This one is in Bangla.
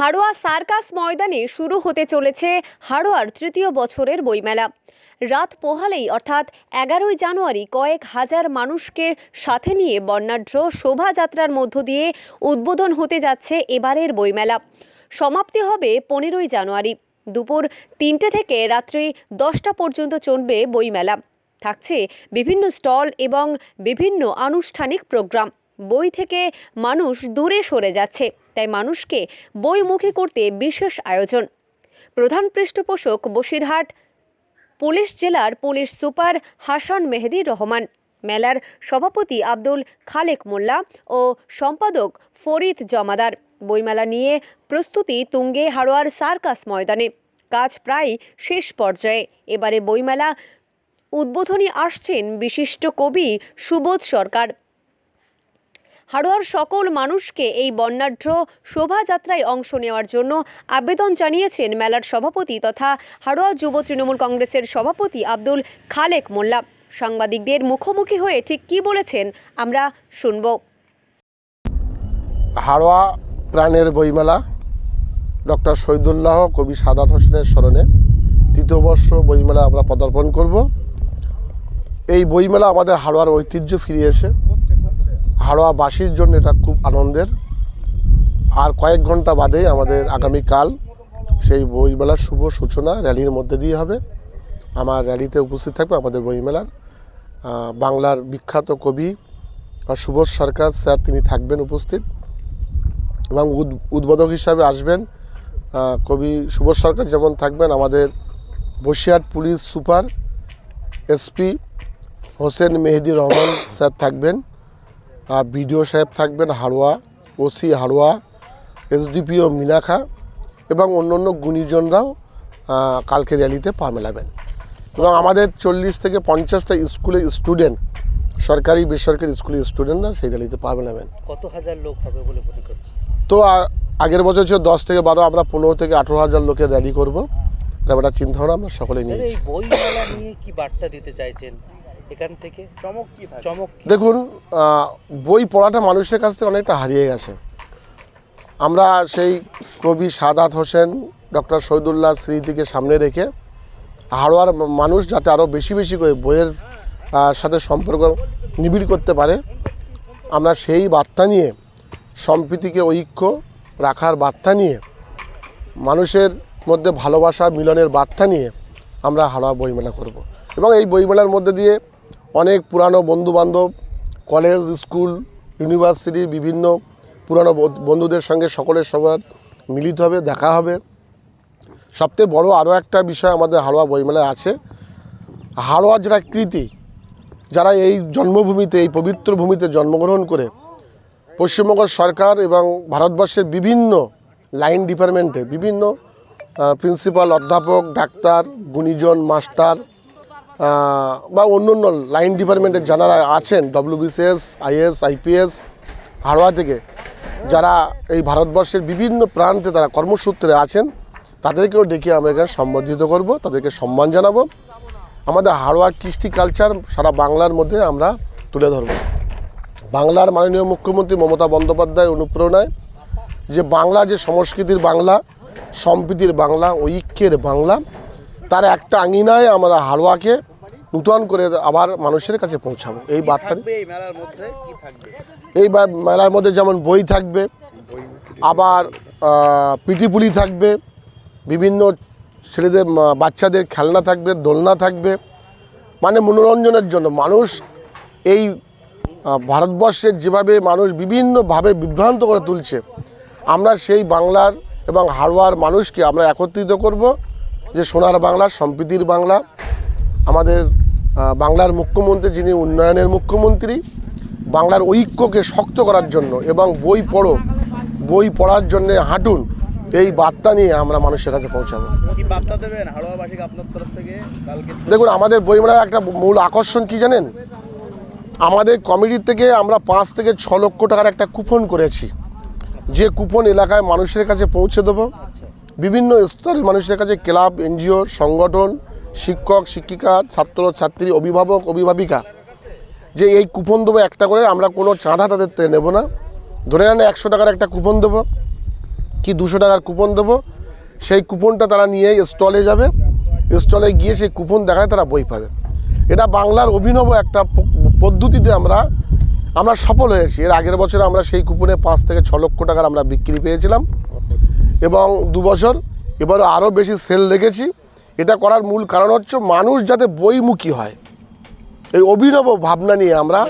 হাড়োয়া সার্কাস ময়দানে শুরু হতে চলেছে হাড়োয়ার তৃতীয় বছরের বইমেলা। রাত পোহালেই অর্থাৎ এগারোই জানুয়ারি কয়েক হাজার মানুষকে সাথে নিয়ে বর্ণাঢ্য শোভাযাত্রার মধ্য দিয়ে উদ্বোধন হতে যাচ্ছে এবারের বইমেলা। সমাপ্তি হবে পনেরোই জানুয়ারি। দুপুর তিনটে থেকে রাত্রি দশটা পর্যন্ত চলবে বইমেলা। থাকছে বিভিন্ন স্টল এবং বিভিন্ন আনুষ্ঠানিক প্রোগ্রাম। বই থেকে মানুষ দূরে সরে যাচ্ছে। তাই মানুষকে বইমুখী করতে বিশেষ আয়োজন। প্রধান পৃষ্ঠপোষক বসিরহাট, পুলিশ জেলার পুলিশ সুপার হাসান মেহেদি রহমান, মেলার সভাপতি আব্দুল খালেক মোল্লা ও সম্পাদক ফরিদ জমাদার। বইমেলা নিয়ে প্রস্তুতি তুঙ্গে হাড়োয়ার সার্কাস ময়দানে। কাজ প্রায় শেষ পর্যায়ে। এবারে বইমেলা উদ্বোধনী আসছেন বিশিষ্ট কবি সুবোধ সরকার। হাড়োয়ার সকল মানুষকে এই বর্ণাঢ্য শোভাযাত্রায় অংশ নেওয়ার জন্য আবেদন জানিয়েছেন মেলার সভাপতি তথা হাড়োয়া যুব তৃণমূল কংগ্রেসের সভাপতি আব্দুল খালেক মোল্লা। সাংবাদিকদের মুখোমুখি হয়ে ঠিক কী বলেছেন আমরা শুনব। হাড়োয়া প্রাণের বইমেলা, ডক্টর শহীদুল্লাহ কবি সাদাত হোসেনের স্মরণে তৃতীয় বর্ষ বইমেলা আমরা পদার্পণ করব। এই বইমেলা আমাদের হাড়োয়ার ঐতিহ্য ফিরিয়েছে। হাড়োয়াবাসীর জন্য এটা খুব আনন্দের। আর কয়েক ঘণ্টা বাদে আমাদের আগামীকাল সেই বইমেলার শুভ সূচনা র্যালির মধ্যে দিয়ে হবে। আমার র্যালিতে উপস্থিত থাকবে আমাদের বইমেলার বাংলার বিখ্যাত কবি সুবোধ সরকার স্যার, তিনি থাকবেন উপস্থিত। এবং উদ- উদ্বোধক হিসাবে আসবেন কবি সুবোধ সরকার যেমন থাকবেন আমাদের Basirhat police super SP Hossain Mehedi Rahman sir থাকবেন। বিডিও সাহেব থাকবেন হাড়োয়া ওসি হাড়োয়া এসডিপিও মিনাখা এবং অন্য অন্য গুণীজনরাও কালকে র্যালিতে পা মেলাবেন। এবং আমাদের চল্লিশ থেকে পঞ্চাশটা স্কুলের স্টুডেন্ট সরকারি বেসরকারি স্কুলের স্টুডেন্টরা সেই র্যালিতে পা মেলাবেন। কত হাজার লোক হবে বলে মনে করছে তো আগের বছর ছিল দশ থেকে বারো আমরা পনেরো থেকে আঠেরো হাজার লোকের র্যালি করব। একটা চিন্তাভাবনা আমরা সকলে নিয়েছি বই মেলা নিয়ে কি বার্তা দিতে চাইছেন? এখান থেকে চমক কি চমক দেখুন বই পড়াটা মানুষের কাছ থেকে অনেকটা হারিয়ে গেছে। আমরা সেই কবি সাদাত হোসেন ডক্টর শহীদুল্লাহ স্মৃতিকে সামনে রেখে হাড়োয়ার মানুষ যাতে আরও বেশি বেশি করে বইয়ের সাথে সম্পর্ক নিবিড় করতে পারে আমরা সেই বার্তা নিয়ে সম্প্রীতিকে ঐক্য রাখার বার্তা নিয়ে মানুষের মধ্যে ভালোবাসা মিলনের বার্তা নিয়ে আমরা হাড়োয়া বইমেলা করব। এবং এই বইমেলার মধ্যে দিয়ে অনেক পুরানো বন্ধুবান্ধব, কলেজ, স্কুল ইউনিভার্সিটির বিভিন্ন পুরানো বন্ধ- বন্ধুদের সঙ্গে সকলের সবার মিলিত হবে, দেখা হবে। সবথেকে বড় আরও একটা বিষয় আমাদের হাড়োয়া বইমেলায় আছে। হাড়োয়ার যারা কৃতি, যারা এই জন্মভূমিতে, এই পবিত্র ভূমিতে জন্মগ্রহণ করে, পশ্চিমবঙ্গ সরকার এবং ভারতবর্ষের বিভিন্ন লাইন ডিপার্টমেন্টে, বিভিন্ন প্রিন্সিপাল, অধ্যাপক, ডাক্তার, গুণীজন, মাস্টার বা অন্য অন্য লাইন ডিপার্টমেন্টের যারা আছেন ডব্লিউবিসিএস আইএস আইপিএস হাড়োয়া থেকে, যারা এই ভারতবর্ষের বিভিন্ন প্রান্তে তারা কর্মসূত্রে আছেন, তাদেরকেও ডেকে আমরা এখানে সম্বর্ধিত করব, তাদেরকে সম্মান জানাব। আমাদের হাড়োয়া কৃষ্টি কালচার সারা বাংলার মধ্যে আমরা তুলে ধরবো। বাংলার মাননীয় মুখ্যমন্ত্রী মমতা বন্দ্যোপাধ্যায় অনুপ্রেরণায় যে বাংলা যে সংস্কৃতির বাংলা, সম্প্রীতির বাংলা, ঐক্যের বাংলা তার একটা আঙিনায় আমরা হাড়োয়াকে নূতন করে আবার মানুষের কাছে পৌঁছাবো। এই বার্তা এই মেলার মধ্যে? যেমন বই থাকবে আবার পিটিপুলি থাকবে বিভিন্ন ছেলেদের বাচ্চাদের খেলনা থাকবে দোলনা থাকবে। মানে মনোরঞ্জনের জন্য মানুষ এই ভারতবর্ষের যেভাবে মানুষ বিভিন্নভাবে বিভ্রান্ত করে তুলছে আমরা সেই বাংলার এবং হাড়োয়ার মানুষকে আমরা একত্রিত করব। যে সোনার বাংলা সম্প্রীতির বাংলা আমাদের বাংলার মুখ্যমন্ত্রী যিনি উন্নয়নের মুখ্যমন্ত্রী বাংলার ঐক্যকে শক্ত করার জন্য এবং বই পড়ো বই পড়ার জন্যে হাঁটুন এই বার্তা নিয়ে আমরা মানুষের কাছে পৌঁছাবো। দেখুন আমাদের বইমেলার একটা মূল আকর্ষণ কি জানেন? আমাদের কমিটির থেকে আমরা পাঁচ থেকে ছ লক্ষ টাকার একটা কুপন করেছি। যে কুপন এলাকায় মানুষের কাছে পৌঁছে দেবো। বিভিন্ন স্তরের মানুষের কাছে ক্লাব, এনজিও, সংগঠন, শিক্ষক, শিক্ষিকা, ছাত্র, ছাত্রী, অভিভাবক, অভিভাবিকা। যে এই কুপন দেবো একটা করে, আমরা কোনো চাঁদা তাদের নেব না। ধরে আনে একশো টাকার একটা কুপন দেবো। কি দুশো টাকার কুপন দেবো? সেই কুপনটা তারা নিয়ে স্টলে যাবে। স্টলে গিয়ে সেই কুপন দেখায় তারা বই পাবে। এটা বাংলার অভিনব একটা পদ্ধতিতে আমরা আমরা সফল হয়েছি। এর আগের বছর আমরা সেই কুপনে পাঁচ থেকে ছ লক্ষ টাকার আমরা বিক্রি পেয়েছিলাম। এবং দু বছর এবারও আরও বেশি সেল রেখেছি এটা করার মূল কারণ হচ্ছে মানুষ যাতে বইমুখী হয়। এই অভিনব ভাবনা নিয়ে আমরা